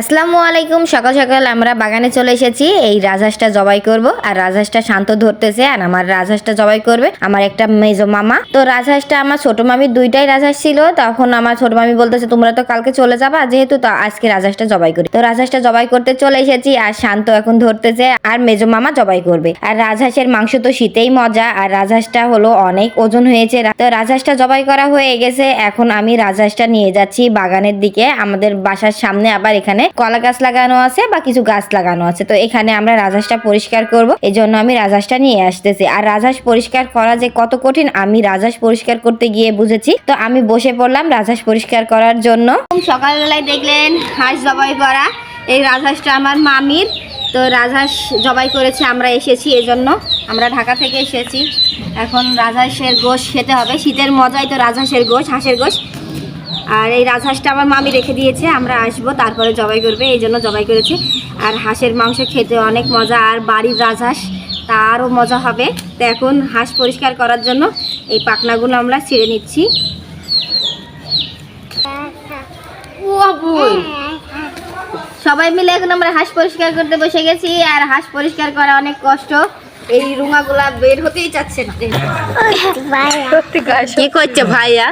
আসসালামু আলাইকুম, সকাল সকাল আমরা বাগানে চলে এসেছি। এই রাজহাঁসটা জবাই করব আর রাজহাঁসটা শান্ত ধরতেছে আর আমার রাজহাঁসটা জবাই করবে, আমার একটা মেজো মামা। তো রাজহাঁসটা আমার ছোট মামির দুইটাই রাজহাঁস ছিল, তখন আমার ছোট মামি বলতেছে, তোমরা তো কালকে চলে যাবা, যেহেতু তো আজকে রাজহাঁসটা জবাই করি। তো রাজহাঁসটা জবাই করতে চলে এসেছি আর শান্ত এখন ধরতেছে আর মেজো মামা জবাই করবে। আর রাজহাঁসের মাংস তো শীতেই মজা, আর রাজহাঁসটা হলো অনেক ওজন হয়েছে। তো রাজহাঁসটা জবাই করা হয়ে গেছে, এখন আমি রাজহাঁসটা নিয়ে যাচ্ছি বাগানের দিকে। আমাদের বাসার সামনে আবার এখানে কলা গাছ লাগানো আছে বা কিছু গাছ লাগানো আছে। তো এখানে আমরা রাজহাঁসটা পরিষ্কার করব। এই জন্য আমি রাজহাঁসটা নিয়ে আসতেছি। আর রাজহাঁস পরিষ্কার করা যে কত কঠিন, আমি রাজহাঁস পরিষ্কার করতে গিয়ে বুঝেছি। তো আমি বসে পড়লাম রাজহাঁস পরিষ্কার করার জন্য। সকালবেলায় দেখলেন হাঁস জবাই করা। এই রাজহাঁসটা আমার মামির। তো রাজহাঁস জবাই করেছে, আমরা এসেছি এজন্য। আমরা ঢাকা থেকে এসেছি। এখন রাজহাঁসের গোশ খেতে হবে। শীতের মজাই তো রাজহাঁসের গোশ, হাঁসের গোশ। আর এই রাজহাঁসটা আমার মামি রেখে দিয়েছে আমরা আসব তারপরে জবাই করবে এই জন্য জবাই করেছি। আর হাঁসের মাংস খেতে অনেক মজা আর বাড়ির রাজহাঁস তা আরও মজা হবে। তো এখন হাঁস পরিষ্কার করার জন্য এই পাখনাগুলো আমরা ছিঁড়ে নিচ্ছি। সবাই মিলে এখন আমরা হাঁস পরিষ্কার করতে বসে গেছি আর হাঁস পরিষ্কার করা অনেক কষ্ট। এই রুঙাগুলা বের হতেই চাচ্ছে না। কি করছে ভাইয়া?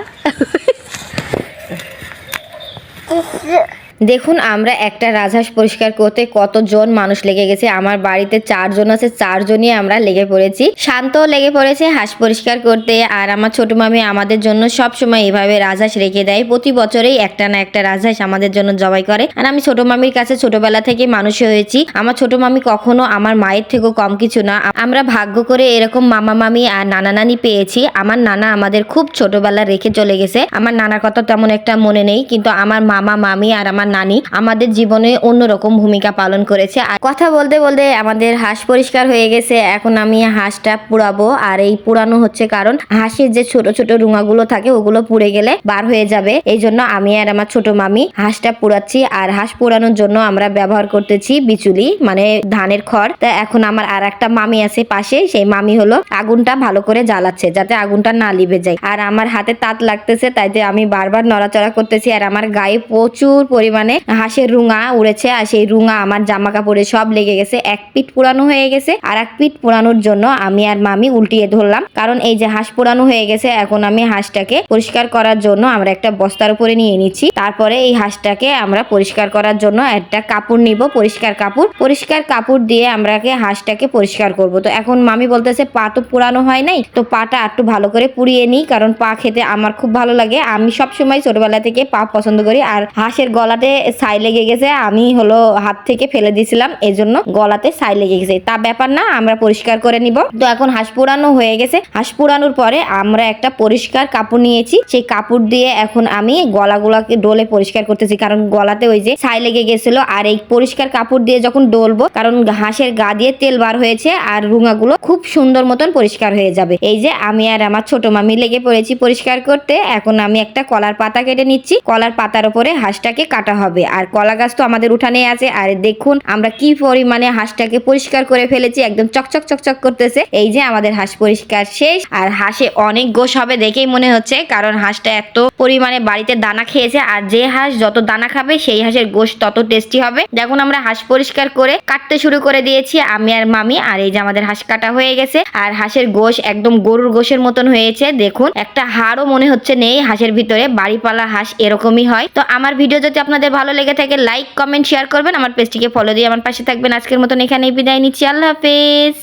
第四。দেখুন, আমরা একটা রাজহাঁস পরিষ্কার করতে কতজন মানুষ লেগে গেছে। আমার বাড়িতে চারজন আছে, চারজনই আমরা লেগে পড়েছি। শান্ত লেগে পড়েছে হাঁস পরিষ্কার করতে। আর আমার ছোট মামি আমাদের জন্য সব সময় এভাবে রাজহাঁস রেখে দেয়। প্রতি বছরেই একটা না একটা রাজহাঁস আমাদের জন্য জবাই করে। আর আমি ছোট মামির কাছে ছোটবেলা থেকে মানুষ হয়েছি। আমার ছোট মামি কখনো আমার মায়ের থেকেও কম কিছু না। আমরা ভাগ্য করে এরকম মামা মামি আর নানা নানি পেয়েছি। আমার নানা আমাদের খুব ছোটবেলা রেখে চলে গেছে। আমার নানার কথা তেমন একটা মনে নেই, কিন্তু আমার মামা, মামি আর আমার নানি আমাদের জীবনে অন্যরকম ভূমিকা পালন করেছে। আর কথা বলতে বলতে আমাদের হাঁস পরিষ্কার হয়ে গেছে। এখন আমি হাঁসটা পুড়াবো। আর এই পুরানো হচ্ছে কারণ হাঁসের যে ছোট ছোট রুঙাগুলো থাকে, ওগুলো পুড়ে গেলে বার হয়ে যাবে। এই জন্য আমি আর আমার ছোট মামি হাঁসটা পুড়াচ্ছি। আর হাঁস পোড়ানোর জন্য আমরা ব্যবহার করতেছি বিচুলি মানে ধানের খড়। তা এখন আমার আর একটা মামি আছে পাশে। সেই মামি হলো আগুনটা ভালো করে জ্বালাচ্ছে, যাতে আগুনটা না লিভে যায়। আর আমার হাতে তাত লাগতেছে, তাই আমি বারবার নড়াচড়া করতেছি। আর আমার গায়ে প্রচুর পরিমাণে হাঁসের রুঙা উড়েছে আর সেই রুঙা, আমার জামা কাপড়ে সব লেগে গেছে। এক পিঠ পোড়ানো হয়ে গেছে আর এক পিঠ পোড়ানোর জন্য আমি আর মামি উল্টিয়ে ধরলাম। কারণ এই যে হাঁস পোড়ানো হয়ে গেছে, এখন আমি হাঁসটাকে পরিষ্কার করার জন্য আমরা একটা বস্তার উপরে নিয়ে নিচ্ছি। তারপরে এই হাঁসটাকে আমরা পরিষ্কার করার জন্য একটা কাপড় নিব, পরিষ্কার কাপড়। পরিষ্কার কাপড় দিয়ে আমরাকে হাঁসটাকে পরিষ্কার করব। তো এখন মামি বলতেছে, পা তো পুরানো হয় নাই, তো পাটা একটু ভালো করে পুড়িয়ে নিই, কারণ পা খেতে আমার খুব ভালো লাগে। আমি সব সময় ছোটবেলা থেকে পা পছন্দ করি আর হাঁসের গলাতে ছাই লেগে গেছে, আমি হলো হাত থেকে ফেলে দিয়েছিলাম এই জন্য গলাতে ছাই লেগে গেছে। তা ব্যাপার না, আমরা পরিষ্কার করে নিব। তো এখন হাঁস পোড়ানো হয়ে গেছে। হাঁস পোড়ানোর পরে আমরা একটা পরিষ্কার কাপড় নিয়েছি। সেই কাপড় দিয়ে এখন আমি গলাগুলাকে ডোলে পরিষ্কার করতেছি, কারণ গলাতে ওই যে ছাই লেগে গেছিল। আর এই পরিষ্কার কাপড় দিয়ে যখন ডলবো, কারণ হাঁসের গা দিয়ে তেল বার হয়েছে আর রুঙাগুলো খুব সুন্দর মতন পরিষ্কার হয়ে যাবে। এই যে আমি আর আমার ছোট মামি লেগে পড়েছি পরিষ্কার করতে। এখন আমি একটা কলার পাতা কেটে নিচ্ছি। কলার পাতার উপরে হাঁসটাকে কাটা হবে। আর কলা গাছ তো আমাদের উঠানে আছে। আর দেখুন, আমরা কি পরিমাণে হাঁসটাকে পরিষ্কার করে ফেলেছি। একদম চকচক চকচক করতেছে। এই যে আমাদের হাঁস পরিষ্কার শেষ। আর হাঁসে অনেক গোশ হবে দেখেই মনে হচ্ছে। কারণ হাঁসটা এত পরিমাণে বাড়িতে দানা খেয়েছে। আর যে হাঁস যত দানা খাবে, সেই হাঁসের গোশ তত টেস্টি হবে। দেখুন, আমরা হাঁস পরিষ্কার করে কাটতে শুরু করে দিয়েছি, আমি আর মামি। আর এই যে আমাদের হাঁস কাটা হয়ে গেছে। আর হাঁসের গোশ একদম গরুর গোশের মতন হয়েছে। দেখুন, একটা হাড়ও মনে হচ্ছে নেই। হাঁসের ভিতরে বাড়িপালা হাঁস এরকমই হয়। তো আমার ভিডিও যদি আপনাদের ভালো লেগে থাকে লাইক কমেন্ট শেয়ার করবেন। আমার পেজটিকে ফলো দিয়ে আমার পাশে থাকবেন। আজকের মতন এখানেই বিদায় নিচ্ছি। আল্লাহ হাফেজ।